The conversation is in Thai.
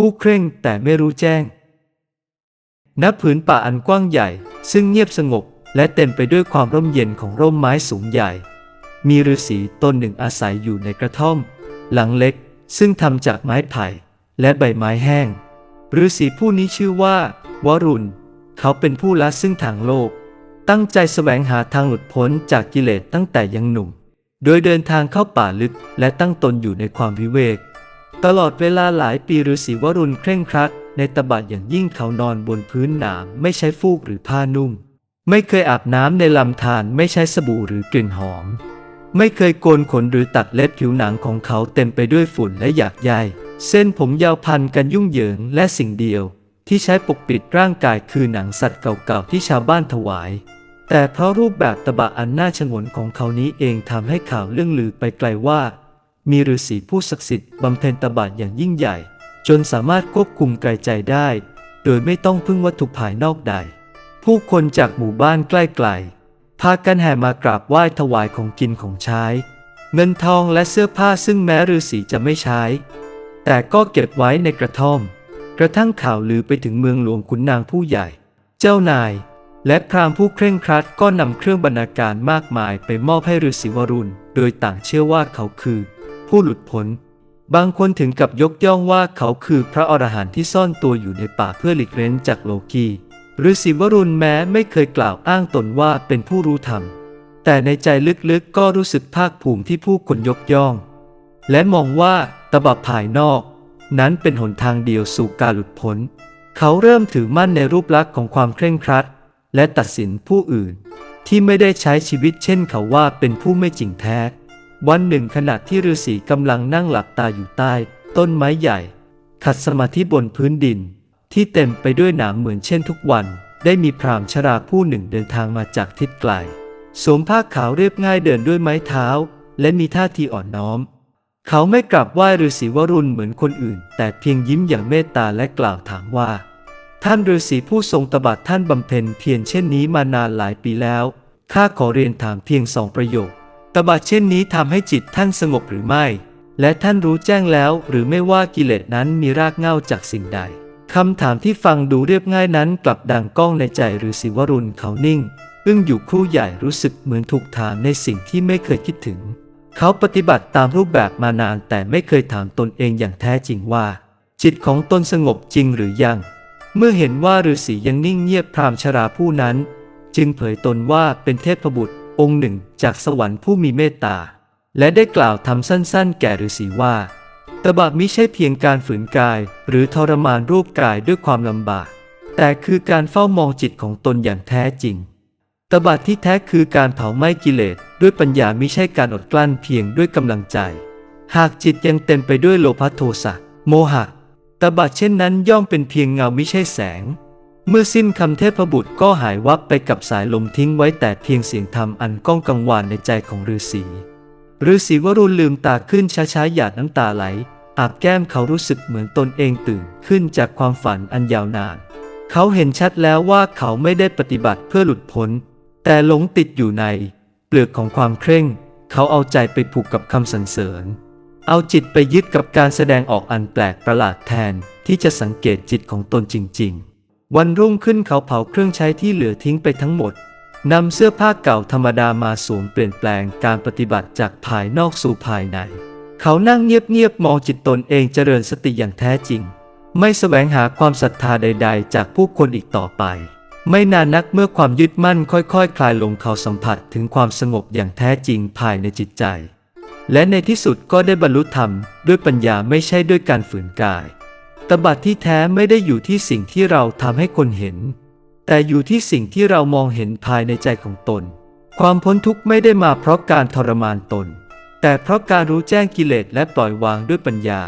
ผู้เคร่งแต่ไม่รู้แจ้ง ณ ผืนป่าอันกว้างใหญ่ ซึ่งเงียบสงบและเต็มไปด้วยความร่มเย็นของร่มไม้สูงใหญ่ มีฤาษีตนหนึ่งอาศัยอยู่ในกระท่อม หลังเล็กซึ่งทำจากไม้ไผ่และใบไม้แห้งฤาษีผู้นี้ชื่อว่า วรุณ เขาเป็นผู้ละซึ่งทางโลก ตั้งใจแสวงหาทางหลุดพ้นจากกิเลสตั้งแต่ยังหนุ่ม โดยเดินทางเข้าป่าลึกและตั้งตนอยู่ในความวิเวก ตลอดเวลาหลายปีฤาษีวรุณเคร่งครัดในตบะอย่างยิ่งเขานอนบนพื้นหนามไม่ใช้ฟูกหรือผ้านุ่ม ไม่เคยอาบน้ำในลำธารไม่ใช้สบู่หรือกลิ่นหอม ไม่เคยโกนขนหรือตัดเล็บผิวหนังของเขาเต็มไปด้วยฝุ่นและหยากใยเส้นผมยาวพันกันยุ่งเหยิงและสิ่งเดียว ที่ใช้ปกปิดร่างกายคือหนังสัตว์เก่าๆที่ชาวบ้านถวาย แต่เพราะรูปแบบตบะอันน่าชงนของเขานี้เองทำให้ข่าวเรื่องลือไปไกลว่า มีฤาษีผู้ศักดิ์สิทธิ์บำเพ็ญตบะอย่างยิ่งใหญ่ จนสามารถควบคุมกายใจได้ โดยไม่ต้องพึ่งวัตถุภายนอกใด ผู้คนจากหมู่บ้านใกล้ๆพากันแห่มากราบไหว้ถวายของกินของใช้ เงินทองและเสื้อผ้าซึ่งแม้ฤาษีจะไม่ใช้ แต่ก็เก็บไว้ในกระท่อม กระทั่งข่าวลือไปถึงเมืองหลวงขุนนางผู้ใหญ่ เจ้านายและพราหมณ์ผู้เคร่งครัดก็นำเครื่องบรรณาการมากมายไปมอบให้ฤาษีวรุณ โดยต่างเชื่อว่าเขาคือ ผู้หลุดพ้น บางคนถึงกับยกย่องว่าเขาคือพระอรหันต์ที่ซ่อนตัวอยู่ในป่าเพื่อหลีกเล้นจากโลกีฤาษีวรุณแม้ไม่เคยกล่าวอ้างตนว่าเป็นผู้รู้ธรรม แต่ในใจลึกๆก็รู้สึกภาคภูมิที่ผู้คนยกย่อง และมองว่าตบะภายนอก นั้นเป็นหนทางเดียวสู่การหลุดพ้น เขาเริ่มถือมั่นในรูปลักษณ์ของความเคร่งครัด และตัดสินผู้อื่น ที่ไม่ได้ใช้ชีวิตเช่นเขาว่าเป็นผู้ไม่จริงแท้ วันหนึ่งขณะที่ฤาษีกำลังนั่งหลับตาอยู่ใต้ ต้นไม้ใหญ่ ขัดสมาธิบนพื้นดิน ที่เต็มไปด้วยหนามเหมือนเช่นทุกวัน ได้มีพรามชราผู้หนึ่งเดินทางมาจากทิศไกลสวมผ้าขาวเรียบง่ายเดินด้วยไม้เท้า และมีท่าทีอ่อนน้อม เขาไม่กลับไหว้ฤาษีวรุณเหมือนคนอื่น แต่เพียงยิ้มอย่างเมตตาและกล่าวถามว่า ท่านฤาษีผู้ทรงตบัดท่านบำเพ็ญเพียรเช่นนี้มานานหลายปีแล้วข้าขอเรียนถามเพียงสองประโยค ตบัดเช่นนี้ทำให้จิตท่านสงบหรือไม่ และท่านรู้แจ้งแล้วหรือไม่ว่ากิเลสนั้นมีรากเหง้าจากสิ่งใดคำถามที่ฟังดูเรียบง่ายนั้นกลับดังก้องในใจฤาษีวรุณเขานิ่งอึ้งอยู่ครู่ใหญ่รู้สึกเหมือนถูกถามในสิ่งที่ไม่เคยคิดถึง เขาปฏิบัติตามรูปแบบมานานแต่ไม่เคยถามตนเองอย่างแท้จริงว่า จิตของตนสงบจริงหรือยัง เมื่อเห็นว่าฤาษียังนิ่งเงียบพรามชราผู้นั้น จึงเผยตนว่าเป็นเทพบุตร องค์หนึ่งจากสวรรค์ผู้มีเมตตา และได้กล่าวทำสั้นๆ แก่ฤาษีว่าตบะมิใช่เพียงการฝืนกาย หรือทรมานรูปกายด้วยความลำบาก แต่คือการเฝ้ามองจิตของตนอย่างแท้จริงตบะที่แท้คือการเผาไหม้กิเลสด้วยปัญญามิใช่การอดกลั้นเพียงด้วยกำลังใจ หากจิตยังเต็มไปด้วยโลภะโทสะโมหะตบะเช่นนั้นย่อมเป็นเพียงเงามิใช่แสง เมื่อสิ้นคำเทพบุตรก็หายวับไปกับสายลมทิ้งไว้แต่เพียงเสียงธรรมอันก้องกังวานในใจของฤาษีฤาษีวรุณลืมตาขึ้นช้าๆหยาดน้ำตาไหล อาบแก้มเขารู้สึกเหมือนตนเองตื่นขึ้นจากความฝันอันยาวนาน เขาเห็นชัดแล้วว่าเขาไม่ได้ปฏิบัติเพื่อหลุดพ้น แต่หลงติดอยู่ใน เปลือกของความเคร่ง เขาเอาใจไปผูกกับคำสรรเสริญ เอาจิตไปยึดกับการแสดงออกอันแปลกประหลาดแทนที่จะสังเกตจิตของตนจริง ๆ วันรุ่งขึ้นเขาเผาเครื่องใช้ที่เหลือทิ้งไปทั้งหมดนำเสื้อผ้าเก่าธรรมดามาสวมเปลี่ยนแปลงการปฏิบัติจากภายนอกสู่ภายใน เขานั่งเงียบๆมองจิตตนเองเจริญสติอย่างแท้จริง ไม่แสวงหาความศรัทธาใด ๆ จากผู้คนอีกต่อไป ไม่นานนักเมื่อความยึดมั่นค่อยๆคคลายลงเขาสัมผัสถึงความสงบอย่างแท้จริงภายในจิตใจ และในที่สุดก็ได้บรรลุธรรมด้วยปัญญาไม่ใช่ด้วยการฝืนกาย ตบัดที่แท้ไม่ได้อยู่ที่สิ่งที่เราทำให้คนเห็น แต่อยู่ที่สิ่งที่เรามองเห็นภายในใจของตน ความพ้นทุกข์ไม่ได้มาเพราะการทรมานตน แต่เพราะการรู้แจ้งกิเลสและปล่อยวางด้วยปัญญา